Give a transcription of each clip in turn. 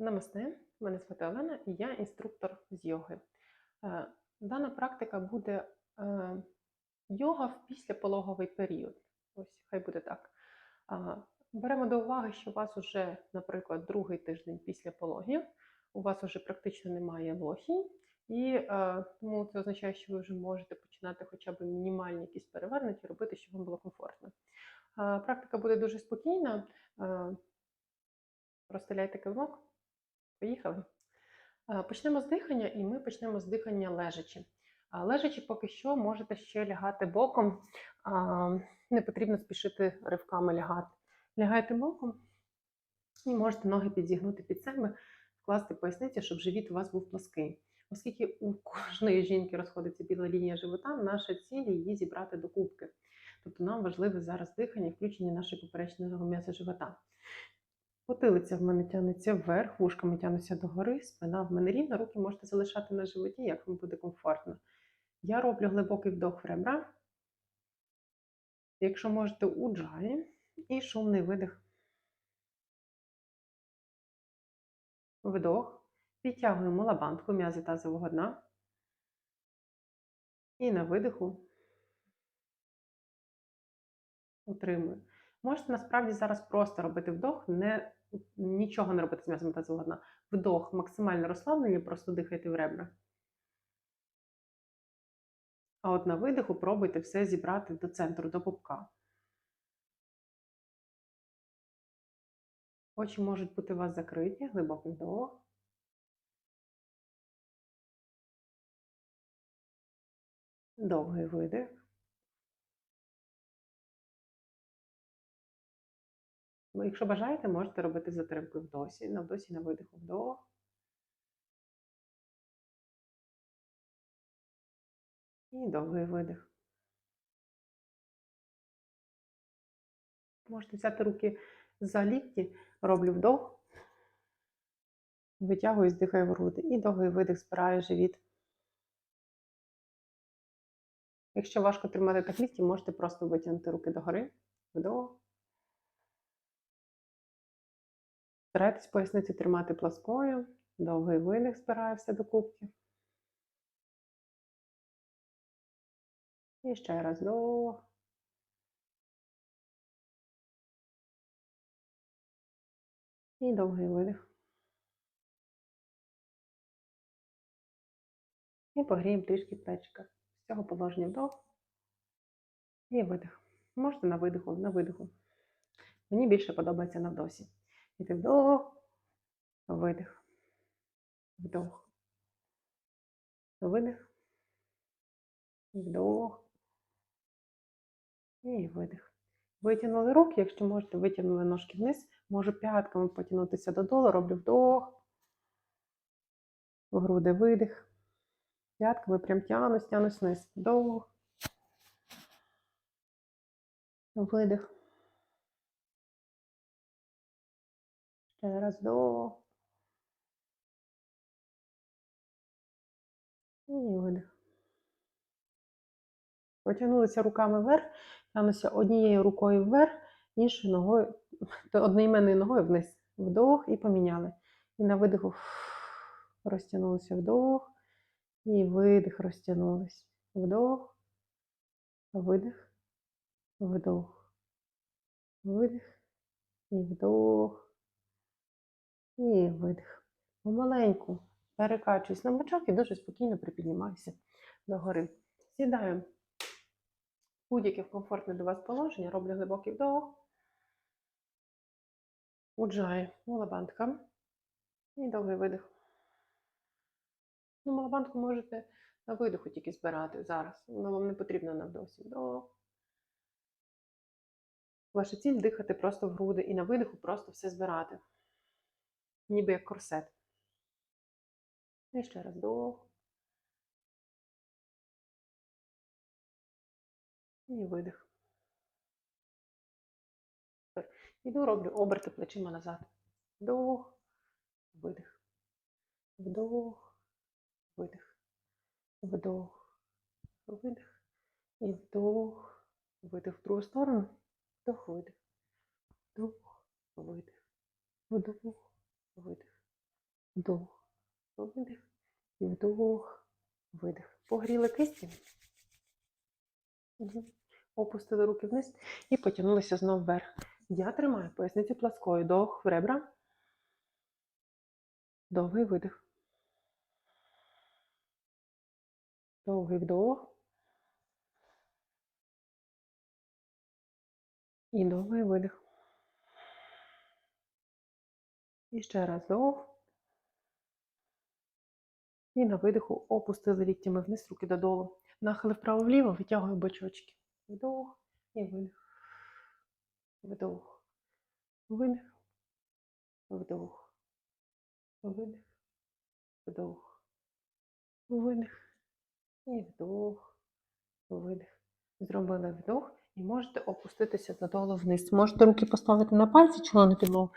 Намасте, мене звати Олена і я інструктор з йоги. Е, Дана практика буде е, йога в післяпологовий період. Ось, хай буде так. Беремо до уваги, що у вас вже, наприклад, другий тиждень після пологів, у вас вже практично немає лохінь, і е, тому це означає, що ви вже можете починати хоча б мінімальні якісь перевернуті робити, щоб вам було комфортно. Практика буде дуже спокійна. Розстеляйте килимок. Поїхали. Е, Почнемо з дихання, і ми почнемо з дихання лежачи. Лежачи поки що можете ще лягати боком, не потрібно спішити ривками лягати. Лягайте боком і можете ноги підзігнути під себе, вкласти поясницю, щоб живіт у вас був плоский. Оскільки у кожної жінки розходиться біла лінія живота, наша ціль її зібрати до кубки. Тобто нам важливе зараз дихання і включення нашого поперечного м'яса живота. Потилиця в мене тягнеться вверх, вушками тягнуться догори, спина в мене рівна, руки можете залишати на животі, як вам буде комфортно. Я роблю глибокий вдох в ребра. Якщо можете, у джаї. І шумний видих. Вдох. Підтягуємо лабантку, м'язи тазового дна. І на видиху утримую. Можете насправді зараз просто робити вдох, не, нічого не робити з м'язом тазового дна. Вдох, максимально розслаблені, просто дихайте в ребра. А от на видиху пробуйте все зібрати до центру, до пупка. Очі можуть бути у вас закриті, глибокий вдох. Довгий видих. Якщо бажаєте, можете робити затримки в досі, на вдосі, на видиху вдох. І довгий видих. Можете взяти руки за лікті, роблю вдох, витягую, здихаю в груди. І довгий видих спираю живіт. Якщо важко тримати так лікті, можете просто витягнути руки догори. Вдох. Старайтесь поясницю тримати пласкою. Довгий видих спираю все до кубки. І ще раз вдох. І довгий видих. І погріємо трішки плечика. З цього положення вдох. І видих. Можете на видиху, на видиху. Мені більше подобається на вдосі. Вдох, видих. Вдох. Видих. Вдох. І видих. Витягнули руки, якщо можете, витягнули ножки вниз. Можу п'ятками потягнутися додолу, роблю вдох. В груди видих. П'ятками прям тянусь, тянусь вниз. Вдох. Видих. Раз вдох. І видих. Потягнулися руками вверх, тягнуся однією рукою вверх, іншою ногою, одноіменною ногою вниз. Вдох і поміняли. І на видиху розтягнулися вдох. І видих розтягнулись. Вдох, видих, вдох, видих, і вдох, і видих. Помаленьку перекачуюсь на бочок і дуже спокійно припіднімаюся догори. Сідаю будь-яке комфортне до вас положення, роблю глибокий вдох. Уджаю малабандка. І довгий видих. Ну, малабандку можете на видиху тільки збирати зараз. Воно вам не потрібно на вдосі. Вдох. Ваша ціль дихати просто в груди і на видиху просто все збирати. Ніби як корсет. І ще раз вдох. І видих. Іду, роблю оберти плечима назад. Вдох, видих. Вдох, видих. Вдох, видих. І вдох, видих в другу сторону. Вдох, видих. Вдох, видих. Вдох, видих. вдох, видих, і вдох, видих. Погріли кисті. Опустили руки вниз і потягнулися знову вверх. Я тримаю поясницю пласкою. Вдох в ребра. Довгий видих. Довгий вдох. І довгий видих. І ще раз вдох. І на видиху опустили ліктями вниз, руки додолу. Нахили вправо-вліво, витягую бочочки. Вдох і видих. Вдох. Видих. Вдох. Видих. Вдох. Видих. І вдох. Видих. Зробили вдох і можете опуститися додолу вниз. Можете руки поставити на пальці, чоло на підлогу.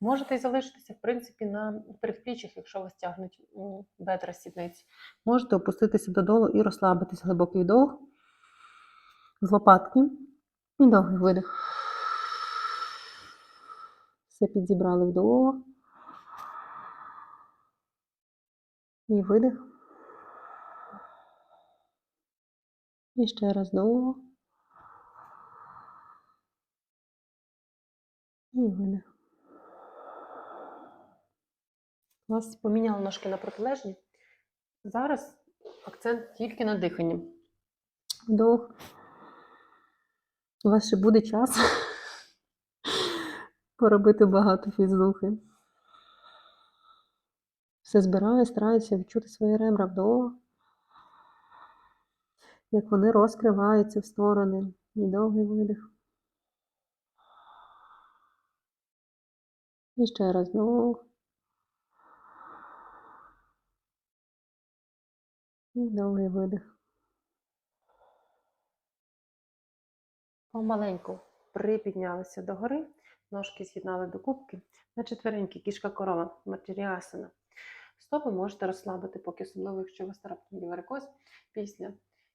Можете залишитися, в принципі, на передпліччях, якщо вас тягнуть бедра сідниці. Можете опуститися додолу і розслабитись. Глибокий вдох. З лопатки. І довгий видих. Все підзібрали вдох. І видих. І ще раз вдох. І видих. Клас. Поміняли ножки на протилежні. Зараз акцент тільки на диханні. Вдох. У вас ще буде час поробити багато фізрухи. Все збираю, стараюся відчути свої ребра вдох. Як вони розкриваються в сторони. І довгий видих. І ще раз вдох. І довгий видих. Помаленьку припіднялися догори, ножки з'єднали до кубки. На четвереньки кішка корова, матеріасана. Стопи можете розслабити, поки особливо, якщо у вас раптом варикоз. Після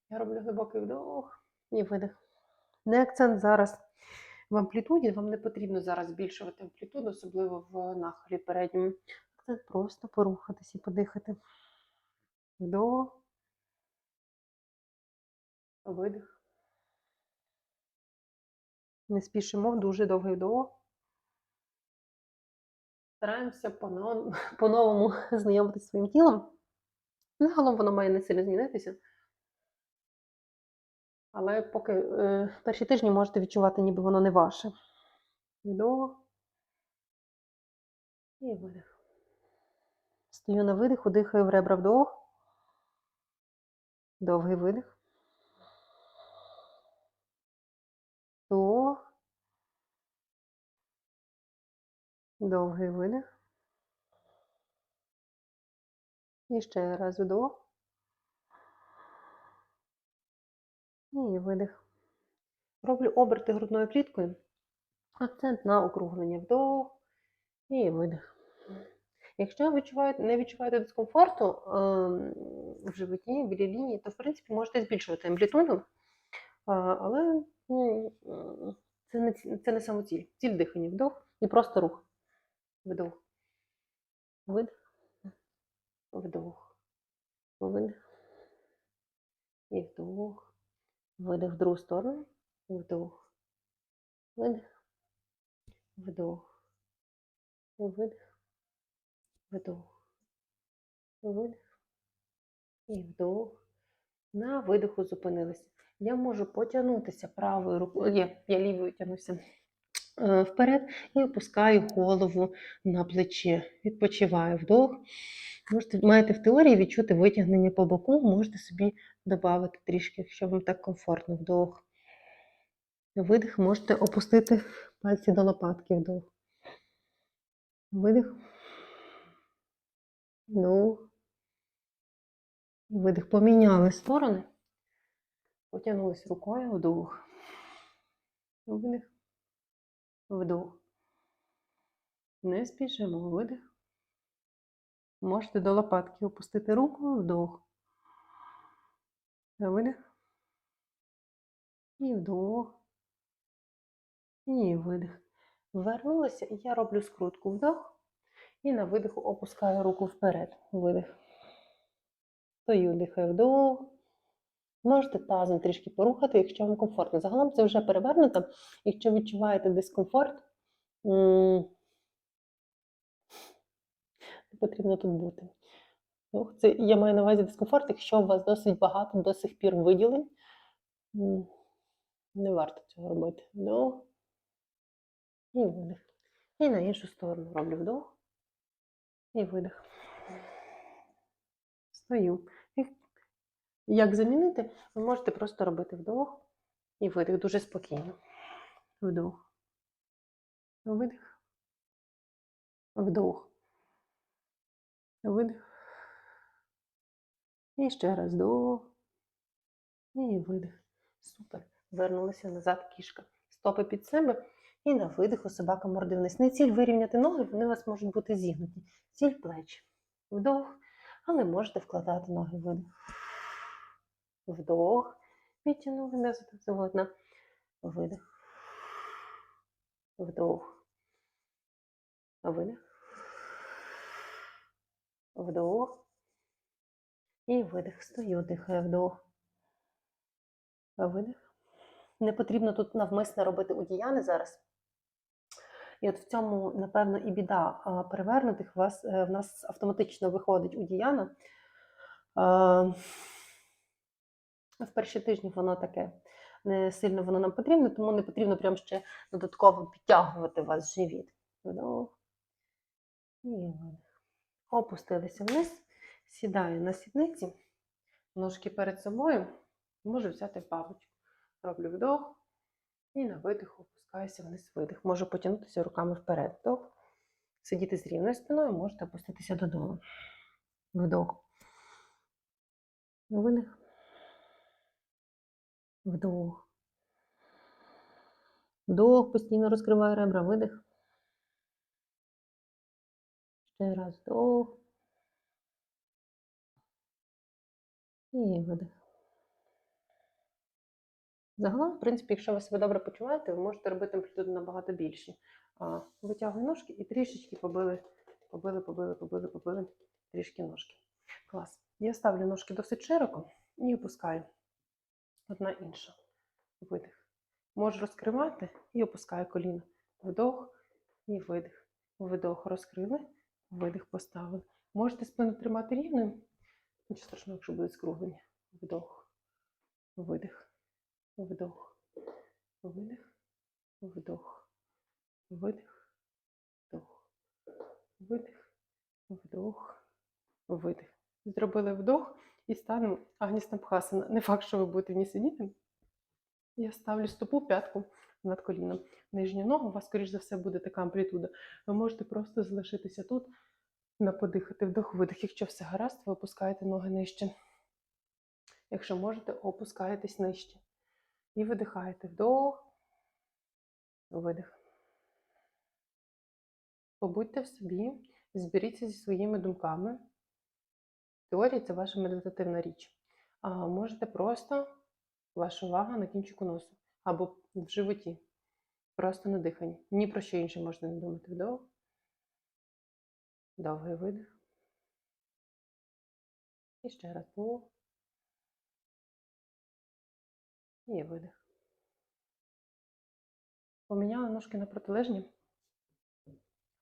я роблю глибокий вдох і видих. Не акцент зараз в амплітуді, вам не потрібно зараз збільшувати амплітуду, особливо в нахилі передньому. Акцент просто порухатись і подихати. Вдох. Видих. Не спішимо, дуже довгий вдох. Стараємося по-новому, знайомитися своїм тілом. Загалом воно має не сильно змінитися. Але поки е, перші тижні можете відчувати, ніби воно не ваше. Вдох. І видих. Стою на видиху, дихаю в ребра вдох. Довгий видих. Вдох. Довгий видих. І ще раз вдох. І видих. Роблю оберти грудною кліткою. Акцент на округлення. Вдох і видих. Якщо відчуваєте, не відчуваєте дискомфорту е, в животі, біля лінії, то в принципі можете збільшувати амплітуду. Е, але ну, е, це не, це не самоціль. Ціль дихання. Вдох і просто рух. Вдох. Видих. Вдох. Видих. І вдох. Видих в другу сторону. Вдох. Видих. Вдох. Видих. Вдох. Видих. І вдох. На видиху зупинилися. Я можу потягнутися правою рукою. Є, я лівою тягнуся вперед і опускаю голову на плече. Відпочиваю вдох. Можете, маєте в теорії відчути витягнення по боку, можете собі додати трішки, якщо вам так комфортно. Вдох. Видих, можете опустити пальці до лопатки. Вдох. Видих. Вдох. Видих. Поміняли сторони. Потягнулись рукою. Вдох. Видих. Вдох. Не спішимо. Видих. Можете до лопатки опустити руку, вдох. Видих. І вдох. І видих. Вернулися, і я роблю скрутку вдох. І на видиху опускаю руку вперед. Видих. Стою, дихаю вдох. Можете тазом трішки порухати, якщо вам комфортно. Загалом це вже перевернуто. Якщо відчуваєте дискомфорт, не потрібно тут бути. Це я маю на увазі дискомфорт, якщо у вас досить багато до сих пір виділень. Не варто цього робити. Вдох. І видих. І на іншу сторону роблю вдох. І видих. Стою. Як замінити? Ви можете просто робити вдох і видих дуже спокійно. Вдох. Видих. Вдох. Видих. І ще раз вдох. І видих. Супер. Вернулися назад кішка. Стопи під себе. І на видиху собака морди вниз. Не ціль вирівняти ноги, вони у вас можуть бути зігнуті. Ціль плечі. Вдох. Але можете вкладати ноги видих. Вдох. Підтягнули м'ясо так завгодно. Видих. Вдох. Видих. Вдох. І видих. Стою, дихаю вдох. Видих. Не потрібно тут навмисно робити удіяни зараз. І от в цьому, напевно, і біда перевернутих. Вас, е, в нас автоматично виходить удіяна. В перші тижні воно таке не сильно воно нам потрібно, тому не потрібно прям ще додатково підтягувати вас живіт. Вдох. І видих. Опустилися вниз, сідаю на сідниці, ножки перед собою, можу взяти бабочку. Роблю вдох і на видиху опускаюся вниз видих. Можу потягнутися руками вперед. Вдох. Сидіти з рівною спиною, можете опуститися додолу. Вдох. Видих. Вдох. Вдох, постійно розкриваю ребра, видих. Ще раз вдох. І видих. Загалом, в принципі, якщо ви себе добре почуваєте, ви можете робити амплітуду набагато більші. А, Витягую ножки і трішечки побили, побили, побили, побили, побили трішки ножки. Клас. Я ставлю ножки досить широко і опускаю. Одна інша. Видих. Можу розкривати і опускаю коліно. Вдох і видих. Вдох розкрили, видих поставили. Можете спину тримати рівною. Нічого страшного, якщо будуть скруглені. Вдох, видих. Вдох, видих, вдох, видих, вдох, видих, вдох, видих. Зробили вдох і станемо агністамбхасана. Не факт, що ви будете в ній сидіти. Я ставлю стопу п'ятку над коліном. Нижню ногу, у вас, скоріш за все, буде така амплітуда. Ви можете просто залишитися тут, на подихати вдох-видих. Якщо все гаразд, ви опускаєте ноги нижче. Якщо можете, опускаєтесь нижче. І видихаєте вдох, видих. Побудьте в собі, зберіться зі своїми думками. Теорія це ваша медитативна річ. А можете просто ваша увага на кінчику носу або в животі. Просто на диханні. Ні про що інше можна не думати. Вдох. Довгий видих. І ще раз вдох. І видих. Поміняли ножки на протилежні.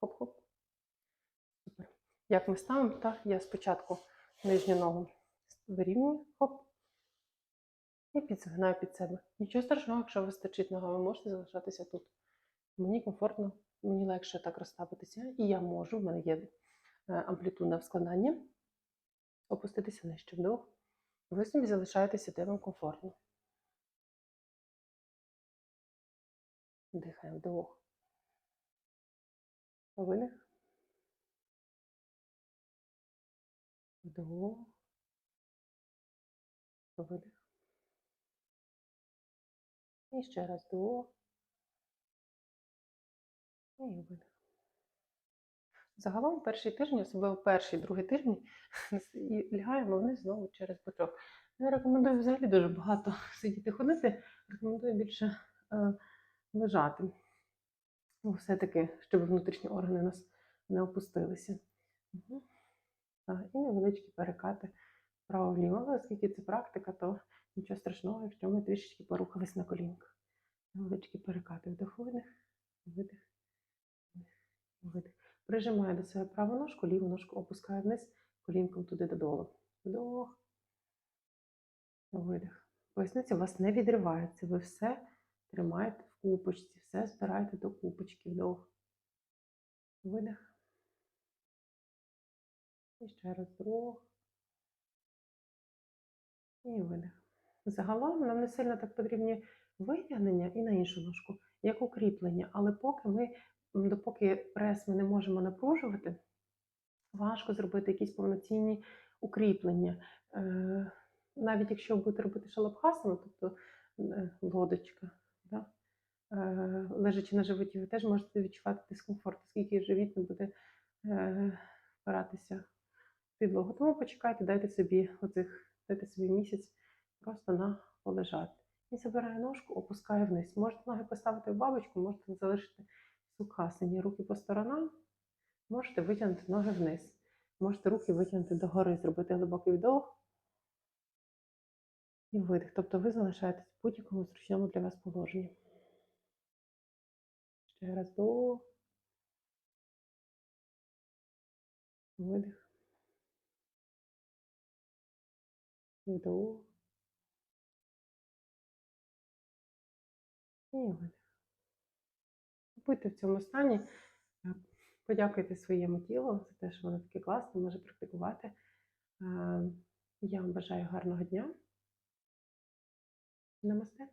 Хоп-хоп. Як ми ставимо, так я спочатку нижню ногу вирівнюю, хоп. І підсигнаю під себе. Нічого страшного, якщо вистачить нога, ви можете залишатися тут. Мені комфортно, мені легше так розставитися. І я можу, в мене є е, амплітудне в. Опуститися нижче вдох. Ви собі залишаєтеся, де вам комфортно. Дихаємо вдох. Видих. Вдох. Видих. І ще раз вдох. І видих. Загалом перший тиждень, особливо перший, другий тиждень, і лягаємо вниз знову через бочок. Я рекомендую взагалі дуже багато сидіти ходити. Рекомендую більше е, лежати. Все-таки, щоб внутрішні органи нас не опустилися. Мгм. І невеличкі перекати вправо-вліво. Але оскільки це практика, то нічого страшного, якщо ми трішечки порухались на колінках. Невеличкі перекати. Вдох, видих, видих, видих. Прижимаю до себе праву ножку, ліву ножку опускаю вниз, колінком туди додолу. Вдох, видих. Поясниця у вас не відривається. Ви все тримаєте в купочці, все збираєте до купочки. Вдох. Видих. І ще раз вдох. І видих. Загалом нам не сильно так потрібні витягнення і на іншу ножку, як укріплення. Але поки ми, допоки прес ми не можемо напружувати, важко зробити якісь повноцінні укріплення. Е, навіть якщо ви будете робити шалабхасану, тобто е, лодочка, да? е, лежачи на животі, ви теж можете відчувати дискомфорт, оскільки живіт не буде впиратися підлогу. Тому почекайте, дайте собі оцих, дайте собі місяць просто на полежати. І забираю ножку, опускаю вниз. Можете ноги поставити в бабочку, можете залишити сукасані, руки по сторонам, можете витягнути ноги вниз. Можете руки витягнути догори, зробити глибокий вдох і видих. Тобто ви залишаєтесь в будь-якому зручному для вас положенні. Ще раз вдох. Видих. Вдох. І видих. Будьте в цьому стані. Е, Подякуйте своєму тілу за те, що воно таке класне, може практикувати. Е, Я вам бажаю гарного дня. Намасте.